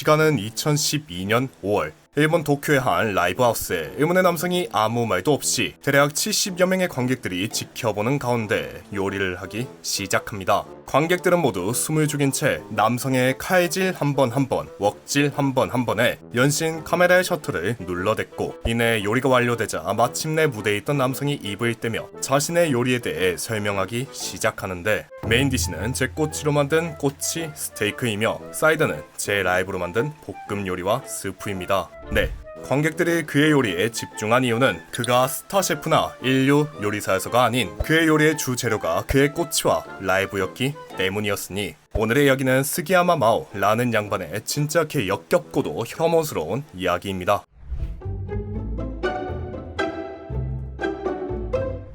시간은 2012년 5월 일본 도쿄의 한 라이브하우스에 의문의 남성이 아무 말도 없이 대략 70여 명의 관객들이 지켜보는 가운데 요리를 하기 시작합니다. 관객들은 모두 숨을 죽인 채 남성의 칼질 한 번 한 번, 웍질 한 번 한 번에 연신 카메라의 셔터를 눌러댔고 이내 요리가 완료되자 마침내 무대에 있던 남성이 입을 떼며 자신의 요리에 대해 설명하기 시작하는데 메인 디시는 제 꼬치로 만든 꼬치 스테이크이며 사이드는 제 라이브로 만든 볶음 요리와 스프입니다. 네. 관객들이 그의 요리에 집중한 이유는 그가 스타 셰프나 인류 요리사여서가 아닌 그의 요리의 주 재료가 그의 꼬치와 라이브였기 때문이었으니 오늘의 이야기는 스기야마 마오라는 양반의 진짜 개 역겹고도 혐오스러운 이야기입니다.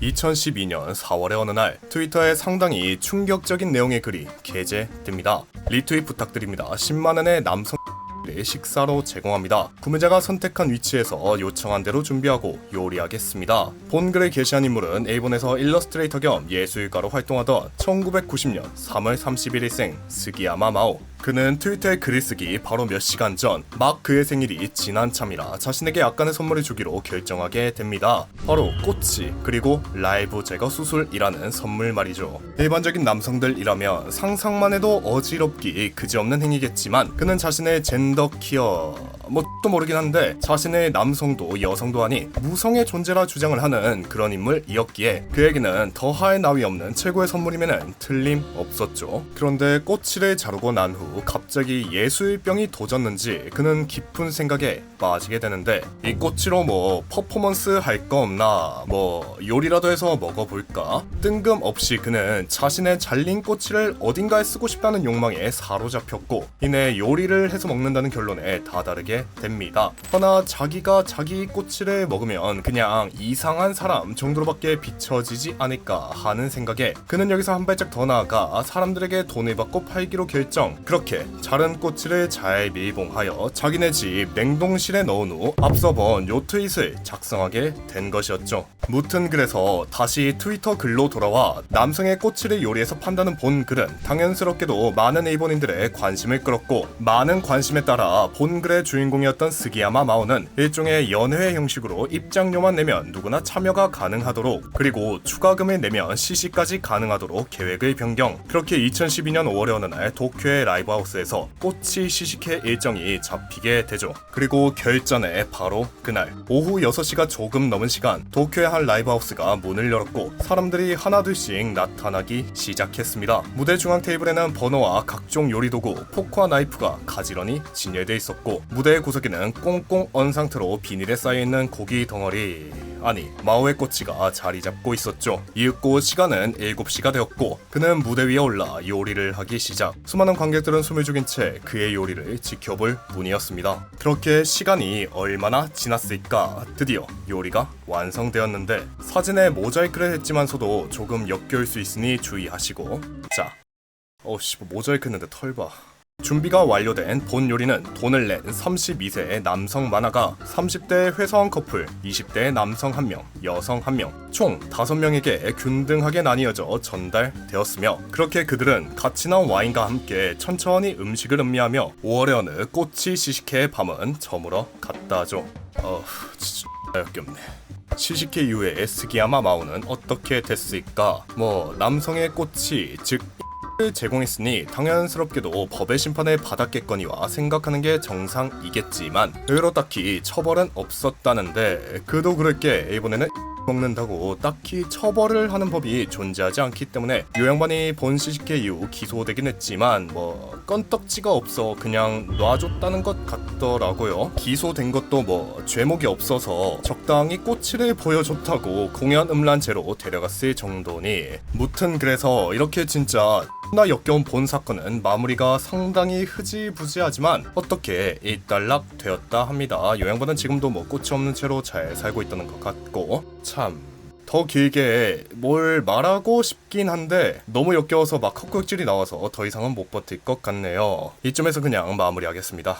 2012년 4월의 어느 날 트위터에 상당히 충격적인 내용의 글이 게재됩니다. 리트윗 부탁드립니다. 10만 원의 남성 를 식사로 제공합니다. 구매자가 선택한 위치에서 요청한 대로 준비하고 요리하겠습니다. 본 글을 게시한 인물은 일본에서 일러스트레이터 겸 예술가로 활동하던 1990년 3월 31일생 스기야마 마오. 그는 트위터에 글을 쓰기 바로 몇 시간 전 막 그의 생일이 지난 참이라 자신에게 약간의 선물을 주기로 결정하게 됩니다. 바로 꼬치 그리고 라이브 제거 수술이라는 선물 말이죠. 일반적인 남성들이라면 상상만 해도 어지럽기 그지없는 행위겠지만 그는 자신의 젠더 키어 뭐또 모르긴 한데 자신의 남성도 여성도 아닌 무성의 존재라 주장을 하는 그런 인물이었기에 그에게는 더할 나위 없는 최고의 선물임에는 틀림없었죠. 그런데 꼬치를 자르고 난후 갑자기 예술병이 도졌는지 그는 깊은 생각에 빠지게 되는데 이 꼬치로 뭐 퍼포먼스 할 거 없나 뭐 요리라도 해서 먹어볼까 뜬금없이 그는 자신의 잘린 꼬치를 어딘가에 쓰고 싶다는 욕망에 사로잡혔고 이내 요리를 해서 먹는다는 결론에 다다르게 됩니다. 허나 자기가 자기 꼬치를 먹으면 그냥 이상한 사람 정도로밖에 비춰지지 않을까 하는 생각에 그는 여기서 한 발짝 더 나아가 사람들에게 돈을 받고 팔기로 결정. 그렇게 자른 꼬치를 잘 밀봉하여 자기네 집 냉동실에 넣은 후 앞서 본 요트잇을 작성하게 된 것이었죠. 무튼 그래서 다시 트위터 글로 돌아와 남성의 꼬치를 요리해서 판다는 본 글은 당연스럽게도 많은 일본인들의 관심을 끌었고 많은 관심에 따라 본 글의 주인공이었던 스기야마 마오는 일종의 연회 형식으로 입장료만 내면 누구나 참여가 가능하도록 그리고 추가금을 내면 CC까지 가능하도록 계획을 변경 그렇게 2012년 5월의 어느 날 도쿄의 라이브 하우스에서 꼬치 시식회 일정이 잡히게 되죠. 그리고 결전에 바로 그날 오후 6시가 조금 넘은 시간 도쿄의 한 라이브하우스가 문을 열었고 사람들이 하나둘씩 나타나기 시작했습니다. 무대 중앙 테이블에는 버너와 각종 요리 도구 포크와 나이프가 가지런히 진열돼 있었고 무대의 구석에는 꽁꽁 언 상태로 비닐에 쌓여 있는 고기 덩어리 아니 마오의 꼬치가 자리 잡고 있었죠. 이윽고 시간은 7시가 되었고 그는 무대 위에 올라 요리를 하기 시작. 수많은 관객들은 숨을 죽인 채 그의 요리를 지켜볼 뿐이었습니다. 그렇게 시간이 얼마나 지났을까 드디어 요리가 완성되었는데 사진에 모자이크를 했지만서도 조금 역겨울 수 있으니 주의하시고. 자 어씨 뭐 모자이크 했는데 털봐 준비가 완료된 본 요리는 돈을 낸 32세의 남성 만화가 30대 회사원 커플, 20대 남성 1명, 여성 1명, 총 5명에게 균등하게 나뉘어져 전달되었으며 그렇게 그들은 같이 나온 와인과 함께 천천히 음식을 음미하며 5월의 어느 꼬치 시식회의 밤은 저물어 갔다죠. 어후, 진짜 역겹네. 시식회 이후에 스기야마 마오는 어떻게 됐을까? 뭐 남성의 꽃이 즉 을 제공했으니 당연스럽게도 법의 심판을 받았겠거니와 생각하는 게 정상이겠지만 의외로 딱히 처벌은 없었다는데 그도 그럴 게 일본에는 먹는다고 딱히 처벌을 하는 법이 존재하지 않기 때문에 요 양반이 본 시식회 이후 기소되긴 했지만 뭐 건떡지가 없어 그냥 놔줬다는 것 같더라고요. 기소된 것도 뭐 죄목이 없어서 적당히 꼬치를 보여줬다고 공연 음란죄로 데려갔을 정도니. 무튼 그래서 이렇게 진짜 나 역겨운 본 사건은 마무리가 상당히 흐지부지하지만 어떻게 일단락 되었다 합니다. 요 양반은 지금도 뭐 꽃이 없는 채로 잘 살고 있다는 것 같고 참. 더 길게 뭘 말하고 싶긴 한데 너무 역겨워서 막 헛구역질이 나와서 더 이상은 못 버틸 것 같네요. 이쯤에서 그냥 마무리하겠습니다.